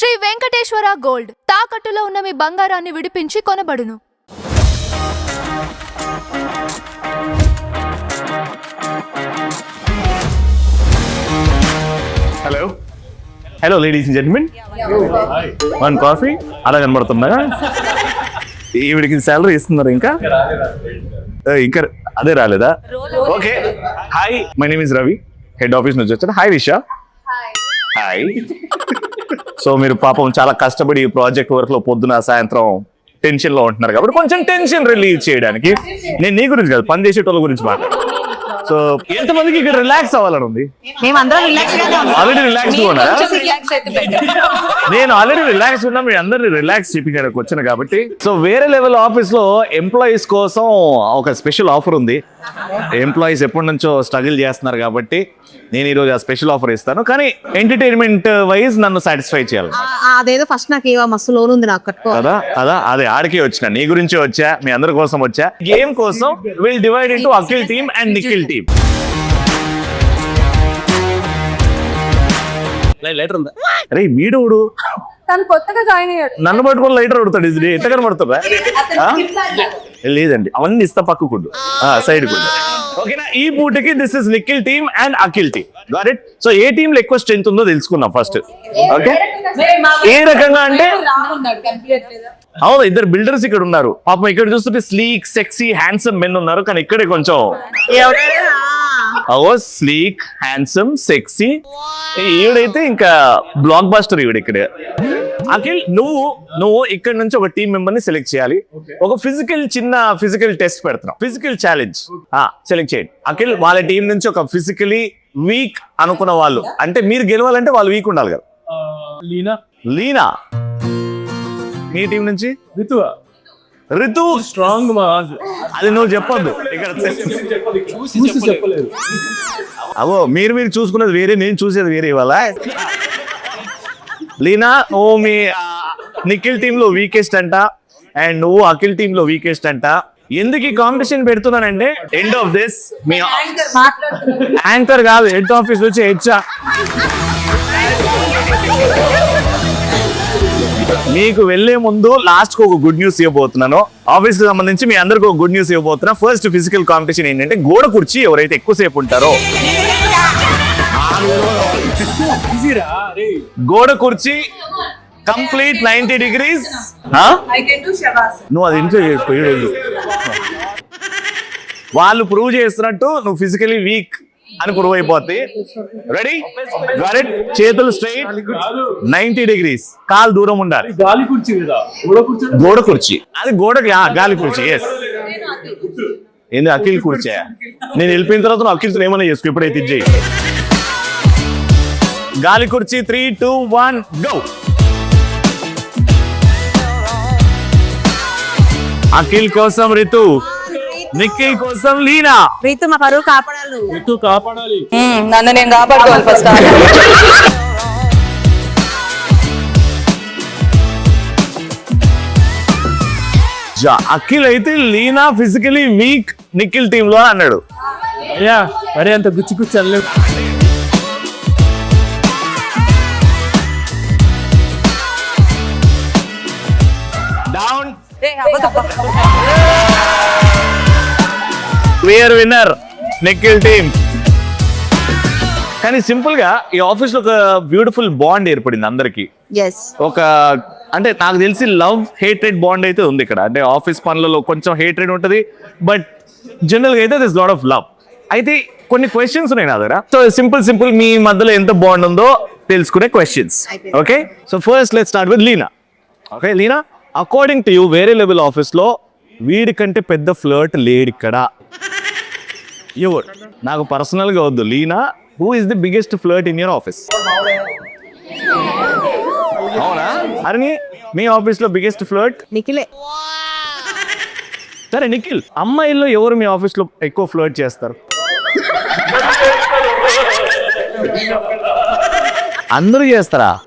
Shri Venkateswara gold. తాకట్టులో ఉన్న మీ బంగారాన్ని విడిపించి కొనబడును. Hello hello ladies and gentlemen one coffee అలా కనబడుతుందా? ఈవిడికి శాలరీ ఇస్తున్నారు ఇంకా? ఏ, ఇంకా అదే రాలేదా? Okay hi my name is Ravi head office నుంచి వచ్చాను. హాయ్ విషా హాయ్ సో మీరు పాపం చాలా కష్టపడి ప్రాజెక్ట్ వర్క్లో పొద్దున సాయంత్రం టెన్షన్లో ఉంటున్నారు కాబట్టి కొంచెం టెన్షన్ రిలీవ్ చేయడానికి. నేను నీ గురించి కాదు పని చేసేటోళ్ళ గురించి మాట్లాడు. సో ఎంతమందికి ఇక్కడ రిలాక్స్ అవ్వాలని ఉంది? ఆల్రెడీ రిలాక్స్ ఉన్నారా. నేను ఆల్రెడీ రిలాక్స్ ఉన్నా మీ అందరినీ రిలాక్స్ చేపించడానికి వచ్చాను కాబట్టి. సో వేరే లెవెల్ ఆఫీస్లో ఎంప్లాయీస్ కోసం ఒక స్పెషల్ ఆఫర్ ఉంది. ఎంప్లాయీస్ ఎప్పటి నుంచో స్ట్రగుల్ చేస్తున్నారు కాబట్టి నేను ఈరోజు ఆ స్పెషల్ ఆఫర్ ఇస్తాను. కానీ ఎంటర్టైన్మెంట్ వైజ్ నన్ను సాటిస్ఫై చేయాలి. అదేదో ఫస్ట్ నాకు ఏవో మస్తు లోన్ ఉంది నాకు కట్టుకో. కదా అదా అదే ఆడికే వచ్చిన. నీ గురించి వచ్చా మీ అందరి కోసం వచ్చా? గేమ్ కోసం will divide into Akhil team and Nikhil team lighter ఉందా? అరే వీడోడు తను కొత్తగా జాయిన్ అయ్యాడు. నన్ను పట్టుకొని లైటర్ అడుగుతాడు ఇది ఎట్ట కనబడుతుందా? లేదండి అవన్నీ ఇస్తా పక్కకుండు సైడ్ కుండు ఓకేనా? ఈ పూటకి this is Nikhil team and Akhil team it so ఏ టీమ్లో ఎక్కువ స్ట్రెంత్ ఉందో తెలుసుకుందాం ఫస్ట్ ఓకే ఏ రకంగా అంటే? అవును ఇద్దరు బిల్డర్స్ ఇక్కడ ఉన్నారు. పాపం ఇక్కడ చూస్తుంటే స్లీక్ సెక్సీ హ్యాండ్సమ్ మెన్ ఉన్నారు కానీ ఇక్కడే కొంచెం అవో స్లీక్ హ్యాండ్సమ్ సెక్సీ ఈవిడైతే ఇంకా బ్లాక్ బాస్టర్ ఈవిడ ఇక్కడ. అఖిల్ నువ్వు నువ్వు ఇక్కడ నుంచి ఒక టీం మెంబర్ని సెలెక్ట్ చేయాలి. ఒక ఫిజికల్ చిన్న ఫిజికల్ టెస్ట్ పెడుతున్నాం. ఫిజికల్ ఛాలెంజ్ సెలెక్ట్ చేయండి. అఖిల్ వాళ్ళ టీం నుంచి ఒక ఫిజికలీ వీక్ అనుకున్న వాళ్ళు. అంటే మీరు గెలవాలంటే వాళ్ళు వీక్ ఉండాలి కదా. లీనా. లీనా. మీ టీం నుంచి? రితు రితు స్ట్రాంగ్ మా అది నువ్వు చెప్పొద్దు. ఇక్కడ చూసి చెప్పలేదు. అవో మీరు మీరు చూసుకున్నది వేరే నేను చూసేది వేరే ఇవాళ. లీనా నువ్వు మీ నిఖిల్ టీమ్లో వీకెస్ట్ అంట అండ్ నువ్వు అఖిల్ టీమ్లో వీకెస్ట్ అంట. ఎందుకు ఈ కాంపిటీషన్ పెడుతున్నానంటే ఎండ్ ఆఫ్ దిస్ మీ యాంకర్ కాదు హెడ్ ఆఫీస్ వచ్చి హెచ్చా మీకు వెళ్ళే ముందు లాస్ట్కు ఒక గుడ్ న్యూస్ ఇవ్వబోతున్నాను. ఆఫీస్కి సంబంధించి మీ అందరికి ఒక గుడ్ న్యూస్ ఇవ్వబోతున్నా. ఫస్ట్ ఫిజికల్ కాంపిటీషన్ ఏంటంటే గోడ కుర్చీ ఎవరైతే ఎక్కువసేపు ఉంటారో గోడ కుర్చీ కంప్లీట్ నైన్టీ డిగ్రీస్. నువ్వు అది ఇంట్లో చేసుకో వెళ్ళు. ప్రూవ్ చేస్తున్నట్టు నువ్వు ఫిజికలీ వీక్ అని ప్రూవ్ అయిపోద్ది. రెడీ చేతులు స్ట్రైట్ నైన్టీ డిగ్రీస్. కాలు దూరం ఉండాలి. గాలి కుర్చీ గోడ కుర్చీ అది గోడకి గాలి కుర్చీ ఎస్ ఏంది అఖిల్ కుర్చీ నేను వెళ్ళిపోయిన తర్వాత నువ్వు అఖిల్తో ఏమైనా చేసుకో ఇప్పుడైతే ఇది చెయ్యి. గాలి కుర్చీ three two one go. Akhil కోసం రితు నిఖిల్ కోసం లీనా. రీతు మా పరువు కాపాడాలి. రితు కాపాడాలి. నన్ను నేను కాపాడుకోవాలి ఫస్ట్ అఖిల్ అయితే లీనా ఫిజికలీ వీక్ నిఖిల్ టీమ్లో అన్నాడు. అయ్యా మరి అంత గుచ్చి గుచ్చి అనలేదు క్లియర్ విన్నర్ నిఖిల్ టీమ్ కానీ సింపుల్గా ఈ ఆఫీస్లో ఒక బ్యూటిఫుల్ బాండ్ ఏర్పడింది అందరికి. Yes. ఒక అంటే నాకు తెలిసి లవ్ హేట్రెడ్ బాండ్ అయితే ఉంది ఇక్కడ. అంటే ఆఫీస్ పనులలో కొంచెం హేట్రెడ్ ఉంటది బట్ జనరల్గా అయితే దిస్ లాట్ ఆఫ్ లవ్ అయితే కొన్ని క్వశ్చన్స్ ఉన్నాయి నా దగ్గర. సో సింపుల్ సింపుల్ మీ మధ్యలో ఎంత బాండ్ ఉందో తెలుసుకునే questions okay so first let start with Leena okay Leena according to you వేరే లెవెల్ ఆఫీస్లో వీడి కంటే పెద్ద ఫ్లర్ట్ లేడు ఇక్కడ. ఎవరు? నాకు పర్సనల్గా వద్దు. Leena who is the biggest flirt in your office అవునా? అరే మీ ఆఫీస్లో బిగ్గెస్ట్ ఫ్లర్ట్ నిఖిలే. సరే నిఖిల్ అమ్మాయిల్లో ఎవరు మీ ఆఫీస్లో ఎక్కువ ఫ్లర్ట్ చేస్తారు? అందరూ చేస్తారా?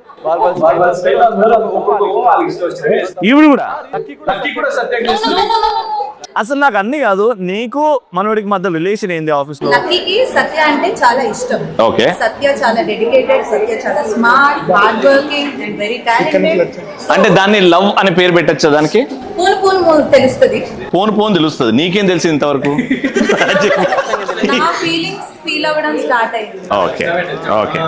ఈవిడ కూడా. అసలు నాకు అన్ని కాదు నీకు మనోడికి మధ్య రిలేషన్ ఏంది ఆఫీస్లో? లక్కీకి సత్య అంటే చాలా ఇష్టం. ఓకే. సత్య చాలా డెడికేటెడ్ సత్య చాలా smart hard working and very talented అంటే దాన్ని లవ్ అని పేరు పెట్టచ్చా దానికి? పూన్ పూన్ తెలుస్తుంది. ఫోన్ ఫోన్ తెలుస్తుంది. నీకేం తెలిసి ఇంతవరకు? నా ఫీలింగ్స్ ఫీల్ అవ్వడం స్టార్ట్ అయింది. Okay okay.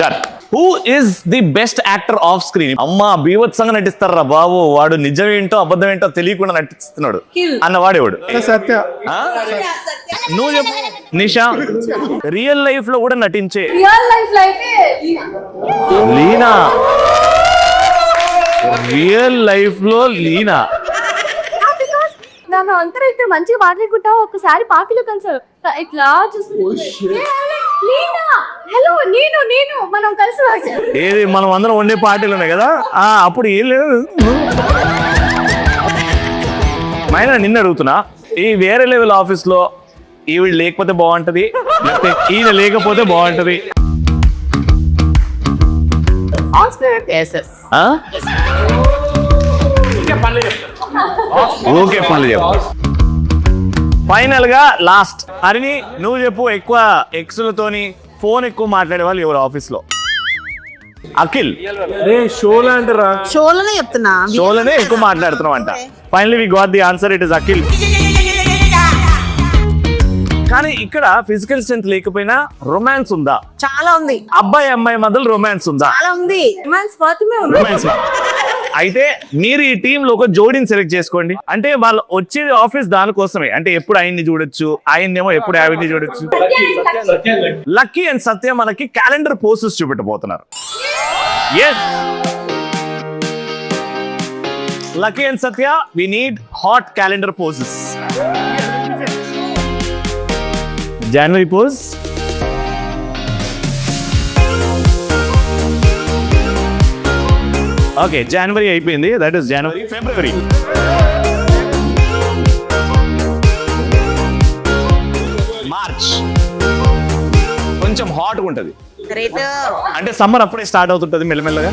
Done who is the best actor off screen అమ్మా బీభత్సంగా నటిస్తారా బాబు? వాడు నిజం ఏంటో అబద్ధం ఏంటో తెలియకుండా నటిస్తున్నాడు. అన్న వాడేవాడు. సత్య? నువ్వు చెప్పు. నిషా. రియల్ లైఫ్లో కూడా నటించే. లీనా రియల్ లైఫ్లో లీనా బికాస్ నన్ను అయితే మంచిగా మాట్లాడుకుంటా ఒకసారి పార్టీలో కలిసారు ఇట్లా చూస్తుంటే. లీనా హలో నేను నేను మనం కలిసి. ఏది మనం అందరం వండే పార్టీలు ఉన్నాయి కదా? ఆ అప్పుడు ఏం లేదు. మైనా నిన్న అడుగుతున్నా. ఈ వేరే లెవెల్ ఆఫీస్లో ఈవిడ లేకపోతే బాగుంటది లేకపోతే ఈయన లేకపోతే బాగుంటది? ఆ? ఓకే పనులు చెప్పు ఫైనల్గా లాస్ట్ హరిని నువ్వు చెప్పు ఎక్కువ ఎక్స్లతోని ఫోన్ ఎక్కువ మాట్లాడే వాళ్ళు ఎవరు ఆఫీస్లో? అఖిల్. రే షోలా అంటారా? షోలోనే చెప్తున్నా. షోలోనే ఎక్కువ మాట్లాడుతున్నాం అంట finally we got the answer it is Akhil. కానీ ఇక్కడ ఫిజికల్ స్ట్రెంత్ లేకపోయినా రొమాన్స్ ఉందా? చాలా ఉంది. అబ్బాయి అమ్మాయి మధ్యలో రొమాన్స్ ఉందా? చాలా ఉంది. రొమాన్స్ ఫాతిమే ఉంది. రొమాన్స్ అయితే మీరు ఈ టీమ్లో ఒక జోడీని సెలెక్ట్ చేసుకోండి. అంటే వాళ్ళు వచ్చేది ఆఫీస్ దానికోసమే. అంటే ఎప్పుడు ఆయన్ని చూడొచ్చు ఆయన్నేమో ఎప్పుడు ఆవిడ్ని చూడొచ్చు. లక్కీ అండ్ సత్య మనకి calendar posters చూపెట్టబోతున్నారు. Yes lucky and Satya we need hot calendar poses January pose okay జనవరి అయిపోయింది. That is January February March కొంచెం హాట్గా ఉంటుంది. అంటే సమ్మర్ అప్పుడే స్టార్ట్ అవుతుంటుంది మెల్లమెల్లగా.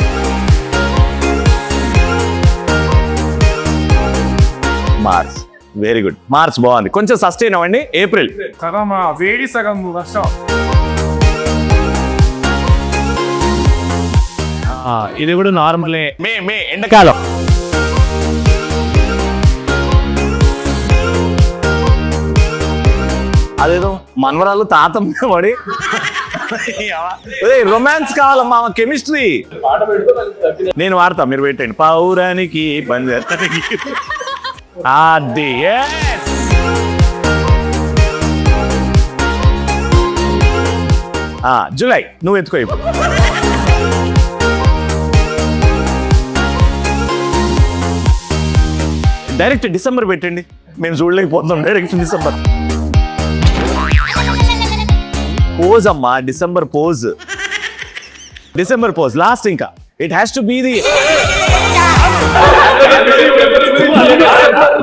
మార్చ్ వెరీ గుడ్ మార్చ్ బాగుంది. కొంచెం సస్టైన్ అవ్వండి. ఏప్రిల్ వేడి సగం వర్షం. ఇది కూడా నార్మలే మే మే ఎండాకాలం. అదేదో మనవరాలు తాత మీద పడి రొమాన్స్ కావాలమ్మా కెమిస్ట్రీ నేను వాడతా మీరు పెట్టండి పౌరానికి పంజానికి అది ఆ, జూలై నువ్వు ఎత్తుకో ఇప్పుడు డైరెక్ట్ డిసెంబర్ పెట్టండి. మేము చూడలేకపోతున్నాం. డైరెక్ట్ డిసెంబర్ పోజ్ అమ్మా December pose December pose last ఇంకా. It has to be the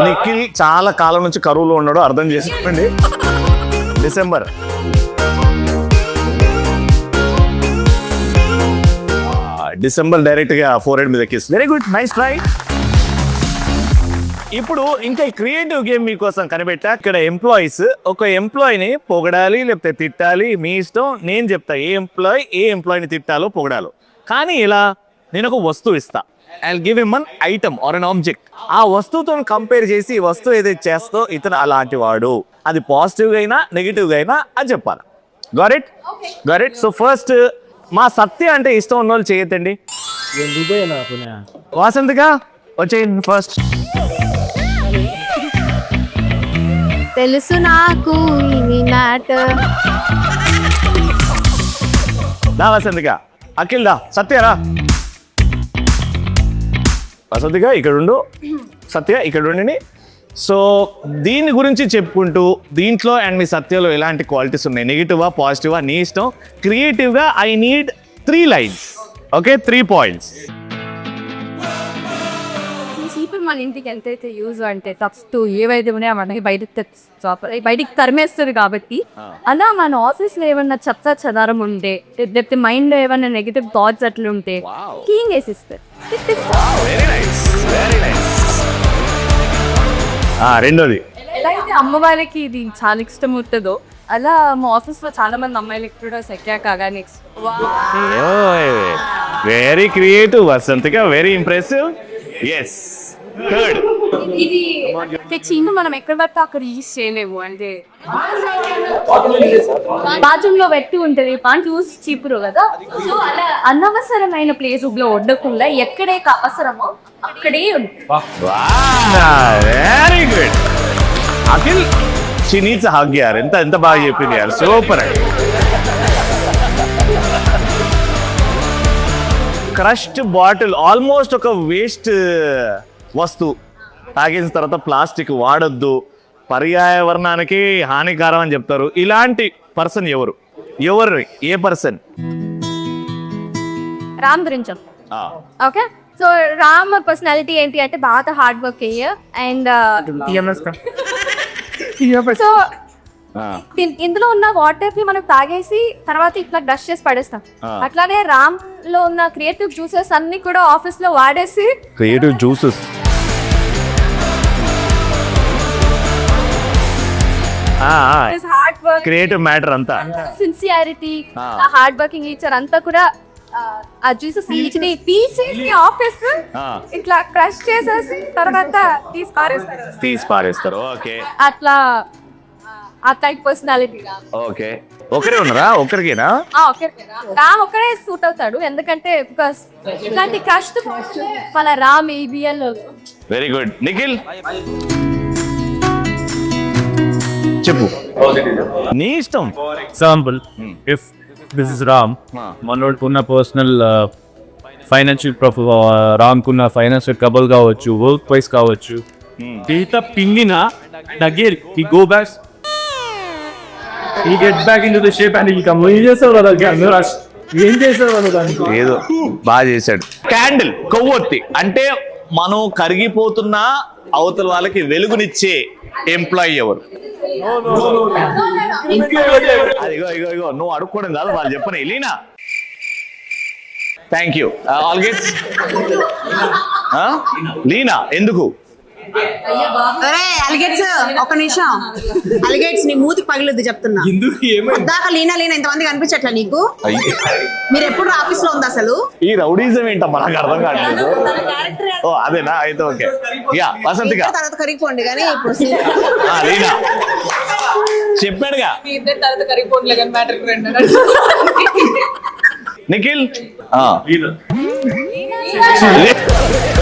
Nikhil చాలా కాలం నుంచి కరువులో ఉన్నాడు అర్థం చేసుకోండి డిసెంబర్. డిసెంబర్ డైరెక్ట్గా ఫోర్ హెడ్ మీద ఎక్కిస్తుంది వెరీ గుడ్ నైస్ ట్రై ఇప్పుడు ఇంకా క్రియేటివ్ గేమ్ మీకోసం కనిపెట్టా. ఇక్కడ ఎంప్లాయీస్ ఒక ఎంప్లాయీని పొగడాలి లేకపోతే తిట్టాలి మీ ఇష్టం నేను చెప్తా ఏ ఎంప్లాయీ ఏ ఎంప్లాయీని తిట్టాలో పొగడాలో. కానీ ఇలా నేను ఒక వస్తువు ఇస్తా. I give him an item or an object ఆ వస్తువుతో కంపేర్ చేసి ఈ వస్తువు ఏదైతే చేస్తో ఇతను అలాంటి వాడు అది పాజిటివ్గా అయినా నెగిటివ్గా అయినా అది చెప్పాలి. గరెట్ గరెట్ సో ఫస్ట్ మా సత్య అంటే ఇష్టం ఉన్న వాళ్ళు చేయొద్దండి. వాసంతిగా వచ్చేయండి ఫస్ట్ తెలుసు నాకు దా వసంతిగా అఖిల్ దా సత్యరా వసతిగా ఇక్కడుండు సత్య ఇక్కడుండి సో దీని గురించి చెప్పుకుంటూ దీంట్లో అండ్ మీ సత్యలో ఎలాంటి క్వాలిటీస్ ఉన్నాయి? నెగిటివా పాజిటివా నీ ఇష్టం. క్రియేటివ్గా I need three lines okay three points చీపురు మన ఇంటికి ఎంతైతే యూజ్ అంటే ఫస్ట్ ఏవైతే ఉన్నాయో మనకి బయటకు బయటికి తరిమేస్తుంది కాబట్టి అలా మన ఆఫీస్లో ఏమన్నా చెత్త చెదారం ఉంటే లేకపోతే మైండ్లో ఏమన్నా నెగిటివ్ థాట్స్ అట్లా ఉంటే క్లీన్ చేసిస్తారు. తిప్పేస్తారు. వెరీ నైస్ వెరీ నైస్ రెండోది. అయితే అమ్మ వాళ్ళకి ఇది చాలా ఇష్టం ఉంటుందో అలా మా ఆఫీస్లో చాలా మంది అమ్మాయిలకి కూడా సెక్యా కాగా next very creative Vasanthika very impressive yes third ఇది తెచ్చింది మనం ఎక్కడ పడితే అక్కడ యూజ్ చేయలేము. అంటే బాత్రూమ్లో పెట్టి ఉంటది. పాన్ చూసి చీపురు కదా. సో అలా అనవసరమైన ప్లేస్లో ఉండకుండా ఎక్కడే అవసరమో అక్కడే ఉంటుంది very good Akhil she needs hug యార్ ఎంత ఎంత బాగా చెప్పింది యార్ సూపర్ క్రష్డ్ బాటిల్ ఆల్మోస్ట్ ఒక వేస్ట్ వస్తువు తాగేసిన తర్వాత ప్లాస్టిక్ వాడొద్దు. పర్యావరణానికి హానికరం అని చెప్తారు. ఇలాంటి పర్సన్ ఎవరు? ఎవరు ఏ పర్సన్? రామ్ గురించి ఓకే? సో రామ్ పర్సనాలిటీ ఏంటి అంటే బాగా హార్డ్ వర్క్ అయ్యే అండ్ సో ఇందులో ఉన్న వాటర్ని మనం తాగేసి తర్వాత ఇట్లా డస్ట్ చేసి పడేస్తాం. అట్లానే రామ్లో ఉన్న క్రియేటివ్ జ్యూసెస్ అన్ని కూడా ఆఫీస్లో వాడేసి creative juices hard work creative matter అంతా. సిన్సియారిటీ ఆ. హార్డ్ వర్కింగ్ నేచర్ అంతా కూడా ఆ, జ్యూసెస్ ఇచ్చి తీసేసి ఆఫీస్. ఇట్లా క్రష్ చేసేసి తర్వాత తీసి పారేస్తారు. తీసి పారేస్తారు ఓకే. అట్లా ఆ టైప్ పర్సనాలిటీ ఓకే. ఒకరే ఉన్నారా? ఒకరికేనా? ఓకే రామ్ ఒక్కడే సూట్ అవుతాడు. ఎందుకంటే బికాస్ ఇట్లాంటి కష్ట వాళ్ళ రామ్ ఏబిఎల్ వెరీ గుడ్ నిఖిల్? చెప్పు. నీ ఇష్టం? Example if this is Ram మనోడికి ఉన్న పర్సనల్ ఫైనాన్షియల్ ప్రొఫ్ రామ్కున్న ఫైనాన్షియల్ ట్రబుల్ కావచ్చు వర్క్ వైస్ కావచ్చు ఈత పింగిన నగేర్ he go back he get back into the shape and he come ఏం చేస్తావు కదా ఏం చేస్తావు కదా దానికి? ఏదో బాగా చేశాడు. క్యాండిల్ కొవ్వొత్తి. అంటే మనం కరిగిపోతున్న అవతల వాళ్ళకి వెలుగునిచ్చే ఎంప్లాయీ ఎవరు? అదిగో ఇగో ఇగో నువ్వు అడుక్కోవడం కాదు వాళ్ళు చెప్పని. Leena. Thank you all gets Leena ఎందుకు? అలిగేట్స్ ఒక నిమిషం. అలిగేట్స్ నీ మూతికి పగిలిద్ది చెప్తున్నా. దాకా లీనా లీనా ఇంతమంది కనిపించట్లే నీకు. మీరు ఎప్పుడు ఆఫీస్లో ఉంది అసలు? ఈ రౌడీజం ఏంటమ్మా? నాకు అర్థం కావట్లేదు. ఓ అదేనా? అయితే ఓకే. యా వసంతిగా తర్వాత కరిగిపోండి కానీ ఇప్పుడు. ఆ, లీనా. చెప్పాడుగా. నిఖిల్. ఆ. లే-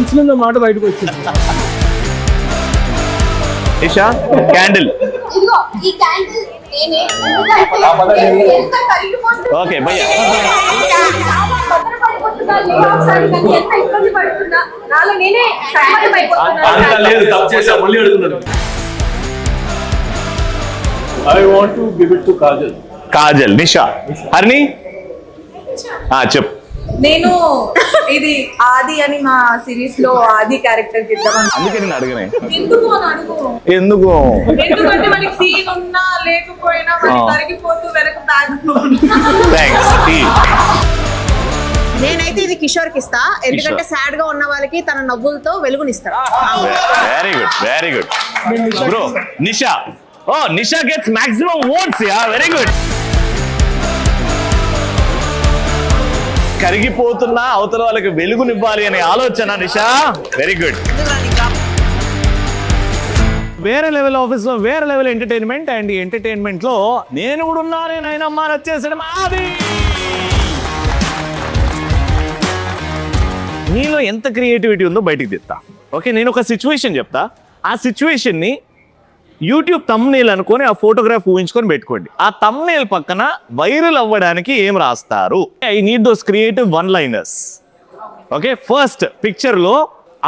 మనసులో మాట బయటకు వచ్చింది. ఇషా క్యాండిల్. ఈ క్యాండిల్ నేనే. ఓకే భయ్యా. అంత లేదు తప్పు చేసా మళ్ళీ అడుగుతున్నాడు. I want to give it to Kajal Kajal Nisha. హర్ని ఆ చెప్పు. నేను ఇది ఆది అని మా సిరీస్లో ఆది క్యారెక్టర్ అందుకే నేను అడగనే. ఎందుకు అని అడుగు. ఎందుకు? ఎందుకంటే మనకి సీన్ ఉన్నా లేకపోయినా మనకి కరిగిపోతూ వెనక బ్యాగ్ థ్యాంక్స్ నేనైతే ఇది కిషోర్కి ఇస్తా ఎందుకంటే సాడ్గా ఉన్న వాళ్ళకి తన నవ్వులతో వెలుగునిస్తాడు. Very good very good bro Nisha oh Nisha gets maximum votes yeah very good కరిగిపోతున్న అవతల వాళ్ళకి వెలుగునివ్వాలి అనే ఆలోచన నిషా? వెరీ గుడ్ వేరే లెవెల్ ఆఫీస్లో వేరే లెవెల్ ఎంటర్టైన్మెంట్ అండ్ ఈ ఎంటర్టైన్మెంట్లో నేను కూడా ఉన్నానే నాయనమ్మా వచ్చేసాడు మాది నీలో ఎంత క్రియేటివిటీ ఉందో బయటికి తెస్తా. ఓకే నేను ఒక సిచ్యువేషన్ చెప్తా. ఆ సిచ్యువేషన్ని యూట్యూబ్ తమ్నేల్ అనుకొని ఆ ఫోటోగ్రాఫ్ ఊహించుకొని పెట్టుకోండి. ఆ తమ్నేల్ పక్కన వైరల్ అవ్వడానికి ఏం రాస్తారు? I need those creative one liners okay first పిక్చర్లో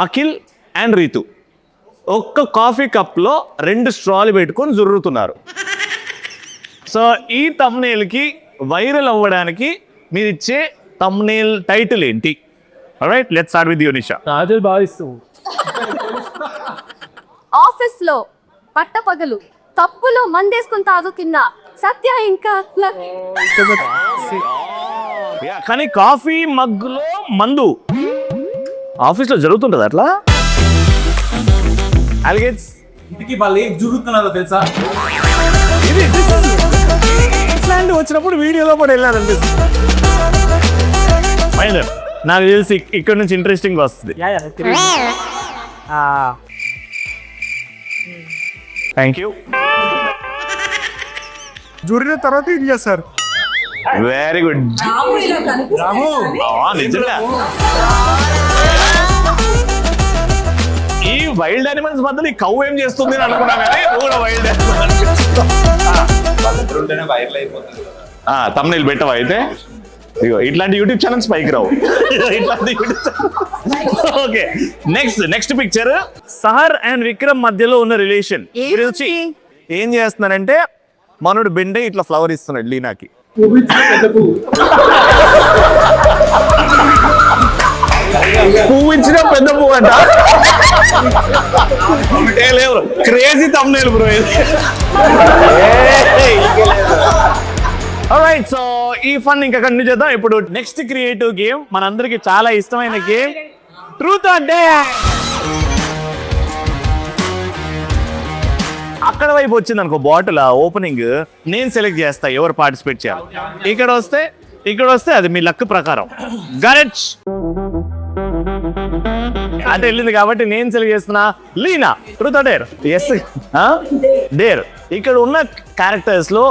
అఖిల్ అండ్ రీతు ఒక్క కాఫీ కప్లో రెండు స్ట్రాలు పెట్టుకొని జుర్రుతున్నారు. సో ఈ తమ్నేల్కి వైరల్ అవ్వడానికి మీరు ఇచ్చే తమ్నేల్ టైటిల్ ఏంటి? Right let start with you Nisha పట్టపగలు తప్పులు మందేసుకుని తాగుతున్నా సత్య ఇంకా కానీ కాఫీ మగ్గులో మందు. ఆఫీస్లో జరుగుతుంటుంది అట్లా? అలిగేట్స్. ఇంటికి వాళ్ళు ఏం జరుగుతున్నారో తెలుసా ఇట్లాంటి వచ్చినప్పుడు వీడియోలో కూడా మైనర్ నాకు తెలిసి ఇక్- ఇక్కడ నుంచి ఇంట్రెస్టింగ్ వస్తుంది. థ్యాంక్ యూ జూరిన తర్వాత ఏం చేస్తారు వెరీ గుడ్ నిజంగా. ఈ వైల్డ్ యానిమల్స్ మధ్యలో ఈ కౌ ఏం చేస్తుంది అని అనుకున్నా కానీ కూడా వైల్డ్ తమ్నేలు పెట్టవా అయితే? ఇగో ఇట్లాంటి యూట్యూబ్ ఛానల్స్ పైకి రావు. ఇట్లాంటి okay next next picture Sahar and Vikram మధ్యలో ఉన్న రిలేషన్ గురించి ఏం చేస్తున్నారంటే మనోడు బెండే ఇట్లా ఫ్లవర్ ఇస్తున్నాడు లీనాకి. పువ్వు ఇచ్చిన పెద్ద పువ్వు అంట లేవు క్రేజీ తమ్నేల్ బ్రో ఇది రైట్ సో ఈ ఫన్ ఇంకా కంటిన్యూ చేద్దాం. ఇప్పుడు నెక్స్ట్ క్రియేటివ్ గేమ్ మనందరికి చాలా ఇష్టమైన గేమ్ ట్రూత్ అంటే అక్కడ వైపు వచ్చింది అనుకో బాటిల్ ఓపెనింగ్ నేను సెలెక్ట్ చేస్తా ఎవరు పార్టిసిపేట్ చేయాలి. ఇక్కడ వస్తే ఇక్కడ వస్తే అది మీ లక్ ప్రకారం. గరెచ్ అంటే వెళ్ళింది కాబట్టి నేను సెలెక్ట్ చేస్తున్నా Leena truth dare yes dare ఇక్కడ ఉన్న క్యారెక్టర్స్లో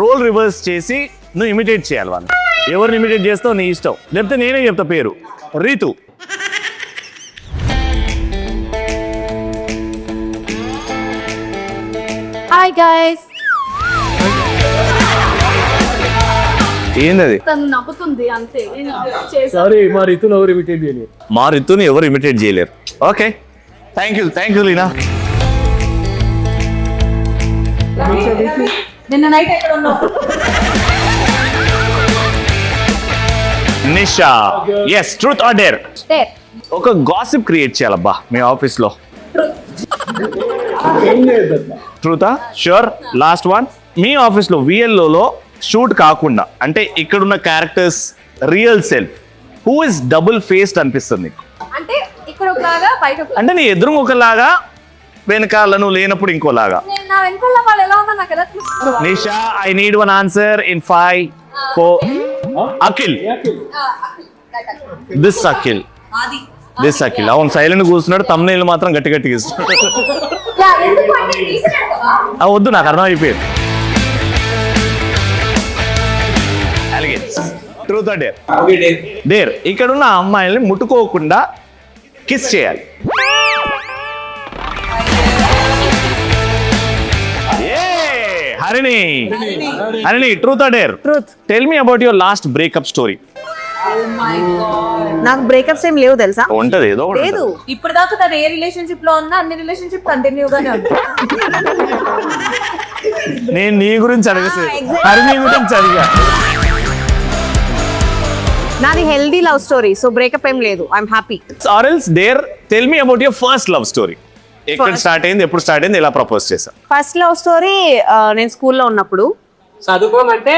రోల్ రివర్స్ చేసి నువ్వు ఇమిటేట్ చేయాలి వాళ్ళు ఎవరిని ఇమిటేట్ చేస్తావు నీ ఇష్టం. లేకపోతే నేనే చెప్తా పేరు. రీతు. హాయ్ గైస్ ఏంది తను నవ్వుతుంది అంతే. నేను చేసా సారీ మా రితులు ఎవరు ఇమిటేట్ చేయలేదు మా రితుని ఎవరు ఇమిటేట్ చేయలేరు. Okay. Thank you thank you Leena నిన్న నైట్ ఎక్కడ ఉన్నావు? Nisha yes truth or dare ఒక గాసిప్ క్రియేట్ చేయాలబ్బా మీ ఆఫీస్లో. ట్రూతా షూర్ లాస్ట్ వన్ మీ ఆఫీస్లో VLO లో షూట్ కాకుండా అంటే ఇక్కడున్న characters real self who is double faced అనిపిస్తుంది అంటే ఇక్కడ ఒకలాగా బయట అంటే నీ ఎదురు ఒకలాగా వెనకాల నువ్వు లేనప్పుడు ఇంకోలాగా. నేను నా వెనకాల వాళ్ళు ఎలా ఉన్నా నాకు ఎలా తెలుస్తుంది? Nisha I need one answer in five four Akhil. This Akhil? This Akhil. అవును సైలెంట్ కూర్చున్నాడు తమ్నేళ్ళు మాత్రం గట్టి గట్టిగా ఇస్తున్నాడు? ఆ, వద్దు నాకు అర్థం అయిపోయింది ట్రూత్ డేర్ డేర్ ఇక్కడ ఉన్న అమ్మాయిల్ని ముట్టుకోకుండా కిస్ చేయాలి. Harini. Harini. Truth dare Truth. Tell me about your last breakup story నాకు బ్రేకప్స్ ఏం లేవు తెలుసా? ఉంటది ఏదో ఒకటి లేదు. ఇప్పుడు దాకా తను ఏ రిలేషన్షిప్లో ఉన్నా అన్ని రిలేషన్షిప్ కంటిన్యూ గానే ఉంది నేను నీ గురించి అడిగేసి exactly. హరిణి గురించి అడిగా. నాది healthy love story so breakup ఏం లేదు. I'm happy or else there tell me about your first love story ఎక్కడ స్టార్ట్ అయింది ఎప్పుడు స్టార్ట్ అయింది ఎలా ప్రపోజ్ చేశా ఫస్ట్ లవ్ స్టోరీ నేను స్కూల్లో ఉన్నప్పుడు. చదువుకోమంటే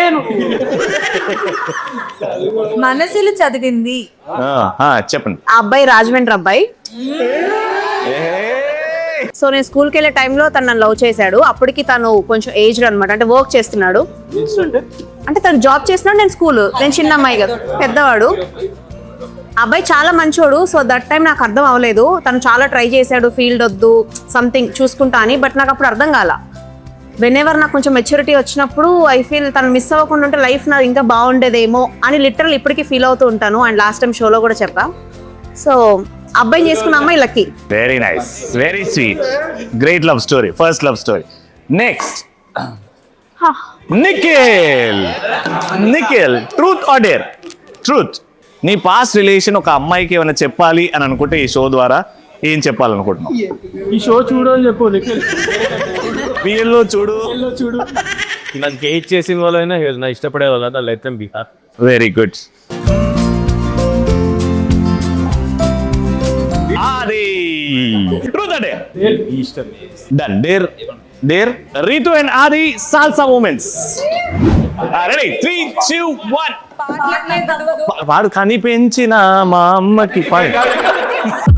మనసులు చదివింది. చెప్పండి. ఆ అబ్బాయి రాజమండ్రి అబ్బాయి. సో నేను స్కూల్కి వెళ్ళే టైంలో తను నన్ను లవ్ చేశాడు. అప్పటికి తను కొంచెం ఏజ్డ్ అనమాట అంటే వర్క్ చేస్తున్నాడు. అంటే తను జాబ్ చేస్తున్నాడు నేను స్కూల్ నేను చిన్న అమ్మాయి కదా పెద్దవాడు. అబ్బాయి చాలా మంచోడు సో దట్ టైం నాకు అర్థం అవ్వలేదు. తను చాలా ట్రై చేశాడు ఫీల్డ్ వద్దు సంథింగ్ చూసుకుంటా అని బట్ నాకు అప్పుడు అర్థం కాల. వెన్ ఎవర్ నాకు కొంచెం మెచ్యూరిటీ వచ్చినప్పుడు ఐ ఫీల్ తను మిస్ అవ్వకుండా ఉంటే లైఫ్ నాది ఇంకా బాగుండేదేమో అని లిటరల్ ఇప్పటికీ ఫీల్ అవుతూ ఉంటాను. అండ్ లాస్ట్ టైం షోలో కూడా చెప్పా. సో అబ్బాయి చేసుకున్న అమ్మాయి lucky very nice very sweet great love story first love story next Nikhil Nikhil truth or dare truth నీ పాస్ట్ రిలేషన్ ఒక అమ్మాయికి ఏమైనా చెప్పాలి అని అనుకుంటే ఈ షో ద్వారా ఏం చెప్పాలనుకుంటున్నావు? ఈ షో చూడు అని చెప్పు వీళ్ళు చూడు. చూడు. నాకు గేట్ చేసిన వాళ్ళైనా నా ఇష్టపడే వాళ్ళ లైతం Bihar. Very good done dare dare Ritu and Aadi salsa movements ready three two one వాడు కనిపించిన మా అమ్మకి పై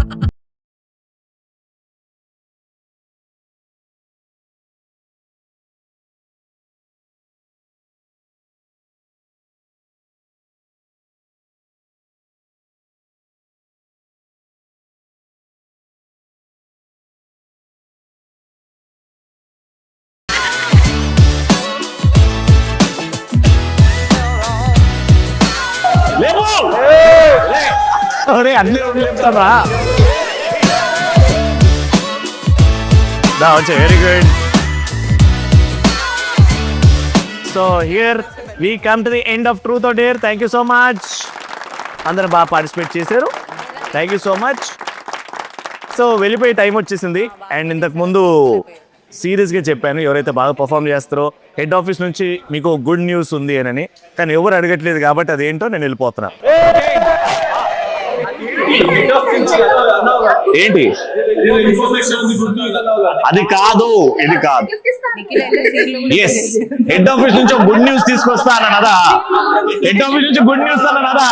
వచ్చే very good so here we come to the end of truth or dare thank you so much అందరూ బాగా participate చేశారు. Thank you so much so వెళ్ళిపోయే time వచ్చేసింది. అండ్ ఇంతకు ముందు సీరియస్గా చెప్పాను ఎవరైతే బాగా పర్ఫామ్ చేస్తారో హెడ్ ఆఫీస్ నుంచి మీకు గుడ్ న్యూస్ ఉంది అని కానీ ఎవరు అడగట్లేదు కాబట్టి అదేంటో నేను వెళ్ళిపోతున్నా. ఏంటి? అది కాదు ఇది కాదు. ఎస్ హెడ్ ఆఫీస్ నుంచి గుడ్ న్యూస్ తీసుకొస్తానదా హెడ్ ఆఫీస్ నుంచి గుడ్ న్యూస్ అన్నదా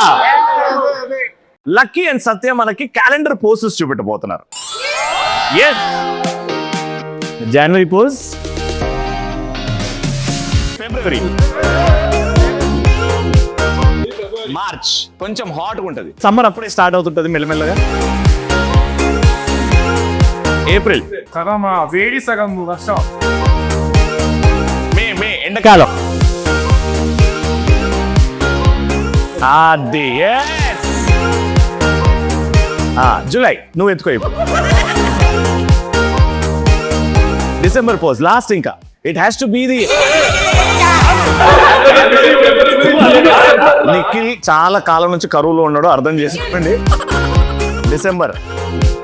లక్కీ అండ్ సత్య మనకి calendar poses చూపెట్టబోతున్నారు. Yes January pose February March. కొంచెం హాట్ ఉంటుంది. సమ్మర్ అప్పుడే స్టార్ట్ అవుతుంటది మెల్లమెల్లగా. ఏప్రిల్ సగం వేడి సగం వర్షం. మే మే ఎండాకాలం. అది జూలై నువ్వు ఎత్తుకో డిసెంబర్ పోజ్ లాస్ట్ ఇంకా. It has to be the Nikhil చాలా కాలం నుంచి కరువులో ఉన్నాడు అర్థం చేసుకోండి. డిసెంబర్.